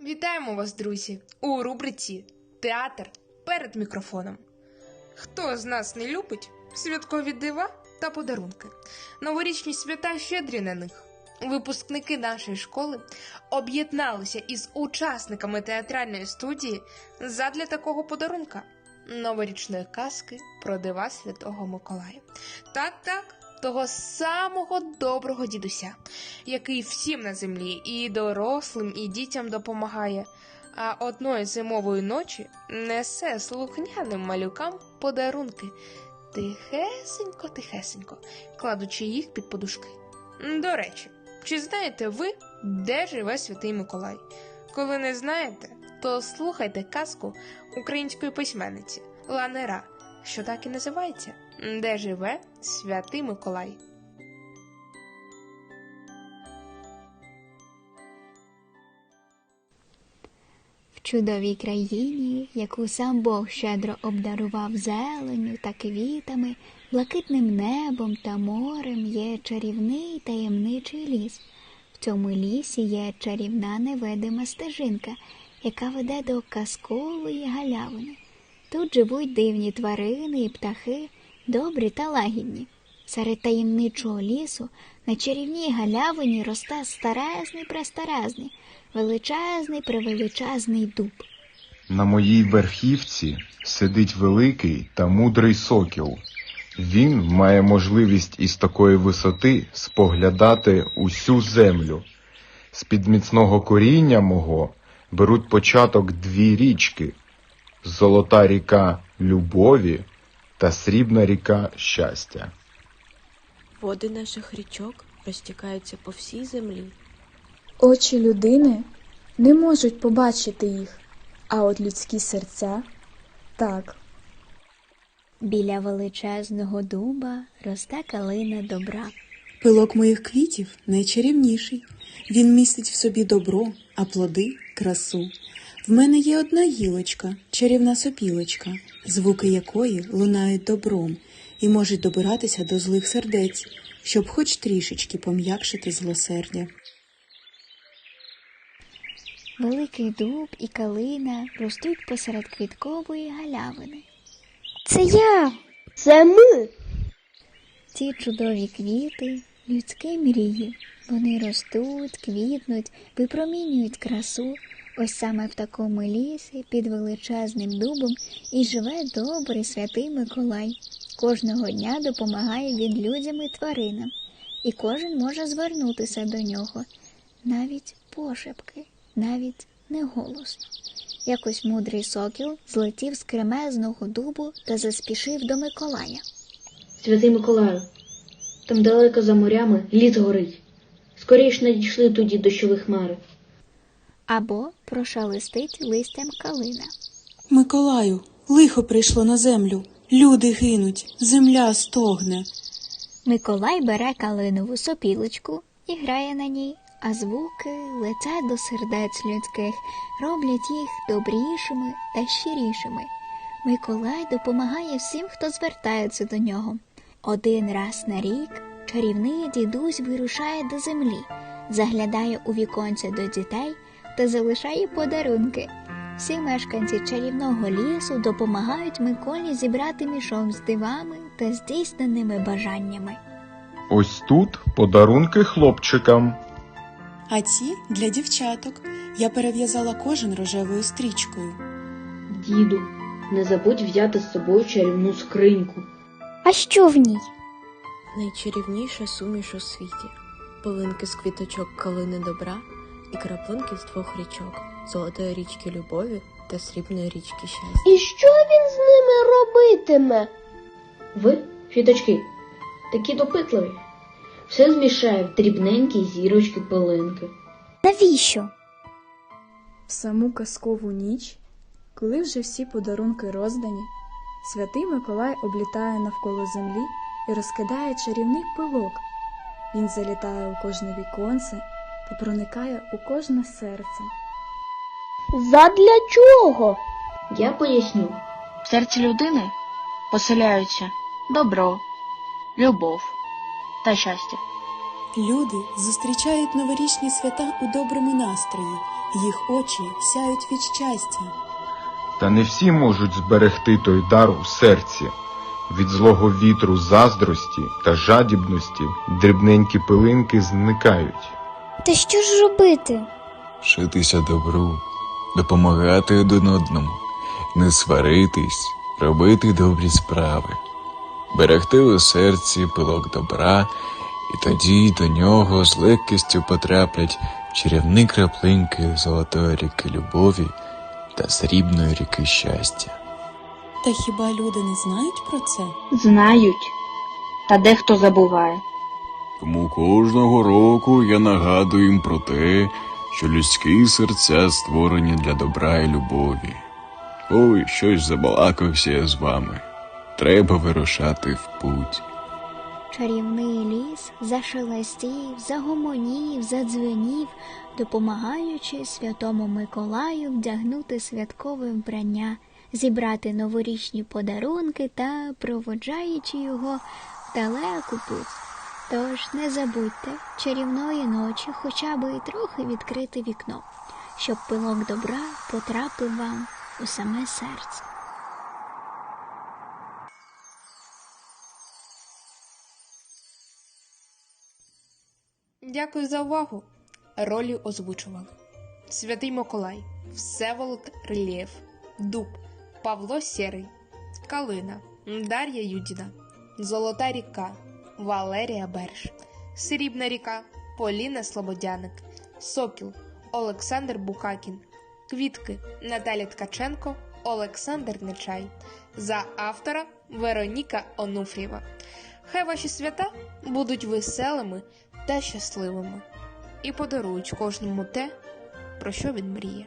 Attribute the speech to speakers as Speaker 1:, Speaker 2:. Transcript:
Speaker 1: Вітаємо вас, друзі, у рубриці Театр перед мікрофоном. Хто з нас не любить святкові дива та подарунки? Новорічні свята щедрі на них. Випускники нашої школи об'єдналися із учасниками театральної студії задля такого подарунка новорічної казки про дива Святого Миколая. Так, так, того самого доброго дідуся, який всім на землі, і дорослим, і дітям допомагає. А одної зимової ночі несе слухняним малюкам подарунки, тихесенько, тихесенько, кладучи їх під подушки. До речі, чи знаєте ви, де живе святий Миколай? Коли не знаєте, то слухайте казку української письменниці Ланера, що так і називається Де живе святий Миколай.
Speaker 2: В чудовій країні, яку сам Бог щедро обдарував зеленю та квітами, блакитним небом та морем є чарівний таємничий ліс. В цьому лісі є чарівна невидима стежинка, яка веде до казкової галявини. Тут живуть дивні тварини і птахи, добрі та лагідні. Серед таємничого лісу на чарівній галявині росте старезний престарезний, величезний превеличезний дуб.
Speaker 3: На моїй верхівці сидить великий та мудрий сокіл. Він має можливість із такої висоти споглядати усю землю. З-під міцного коріння мого беруть початок дві річки золота ріка любові та срібна ріка щастя.
Speaker 4: Води наших річок розтікаються по всій землі.
Speaker 5: Очі людини не можуть побачити їх, а от людські серця так.
Speaker 2: Біля величезного дуба росте калина добра.
Speaker 6: Пилок моїх квітів найчарівніший. Він містить в собі добро, а плоди красу. В мене є одна гілочка, чарівна сопілочка, звуки якої лунають добром і можуть добиратися до злих сердець, щоб хоч трішечки пом'якшити злосердя.
Speaker 2: Великий дуб і калина ростуть посеред квіткової галявини.
Speaker 7: Це я. Це ми.
Speaker 2: Ці чудові квіти людські мрії. Вони ростуть, квітнуть, випромінюють красу. Ось саме в такому лісі під величезним дубом і живе добрий святий Миколай. Кожного дня допомагає він людям і тваринам, і кожен може звернутися до нього, навіть пошепки, навіть не голосно. Якось мудрий сокіл злетів з кремезного дубу та заспішив до Миколая.
Speaker 7: Святий Миколаю. Там далеко за морями ліс горить. Скоріш надійшли тоді дощові хмари.
Speaker 2: Або прошелестить листям калина.
Speaker 6: Миколаю, лихо прийшло на землю. Люди гинуть, земля стогне.
Speaker 2: Миколай бере калинову сопілочку і грає на ній, а звуки летять до сердець людських, роблять їх добрішими та щирішими. Миколай допомагає всім, хто звертається до нього. Один раз на рік чарівний дідусь вирушає до землі, заглядає у віконця до дітей та залишає подарунки. Всі мешканці чарівного лісу допомагають Миколі зібрати мішок з дивами та здійсненими бажаннями.
Speaker 3: Ось тут подарунки хлопчикам.
Speaker 6: А ці для дівчаток. Я перев'язала кожен рожевою стрічкою.
Speaker 7: Діду, не забудь взяти з собою чарівну скриньку.
Speaker 2: А що в ній?
Speaker 4: Найчарівніша суміш у світі. Пилинки з квіточок калини добра і краплинки з двох річок золотої річки любові та срібної річки щастя.
Speaker 8: І що він з ними робитиме?
Speaker 7: Ви, фіточки, такі допитливі. Все змішає в дрібненькі зірочки пилинки.
Speaker 2: Навіщо?
Speaker 5: В саму казкову ніч, коли вже всі подарунки роздані, святий Миколай облітає навколо землі і розкидає чарівний пилок. Він залітає у кожне віконце проникає у кожне серце.
Speaker 8: Задля чого?
Speaker 7: Я поясню.
Speaker 9: В серці людини поселяються добро, любов та щастя.
Speaker 6: Люди зустрічають новорічні свята у доброму настрої, їх очі сяють від щастя.
Speaker 3: Та не всі можуть зберегти той дар у серці. Від злого вітру заздрості та жадібності дрібненькі пилинки зникають.
Speaker 8: Та що ж робити?
Speaker 10: Вчитися добру, допомагати один одному, не сваритись, робити добрі справи, берегти у серці пилок добра, і тоді до нього з легкістю потраплять чарівні краплинки золотої ріки любові та срібної ріки щастя.
Speaker 6: Та хіба люди не знають про це?
Speaker 9: Знають, та дехто забуває.
Speaker 10: Тому кожного року я нагадую їм про те, що людські серця створені для добра і любові. Ой, щось забалакався я з вами. Треба вирушати в путь.
Speaker 2: Чарівний ліс зашелестів, загомонів, задзвенів, допомагаючи святому Миколаю вдягнути святкове вбрання, зібрати новорічні подарунки та проводжаючи його в далеку путь. Тож не забудьте чарівної ночі хоча б і трохи відкрити вікно, щоб пилок добра потрапив вам у саме серце.
Speaker 1: Дякую за увагу. Ролі озвучували Святий Миколай, Всеволод Рельєф, Дуб, Павло Сєрий, Калина, Дар'я Юдіна, Золота ріка, Валерія Берш, Срібна ріка, Поліна Слободяник, Сокіл, Олександр Бухакін, Квітки Наталя Ткаченко, Олександр Нечай. За автора Вероніка Онуфрієва. Хай ваші свята будуть веселими та щасливими і подарують кожному те, про що він мріє.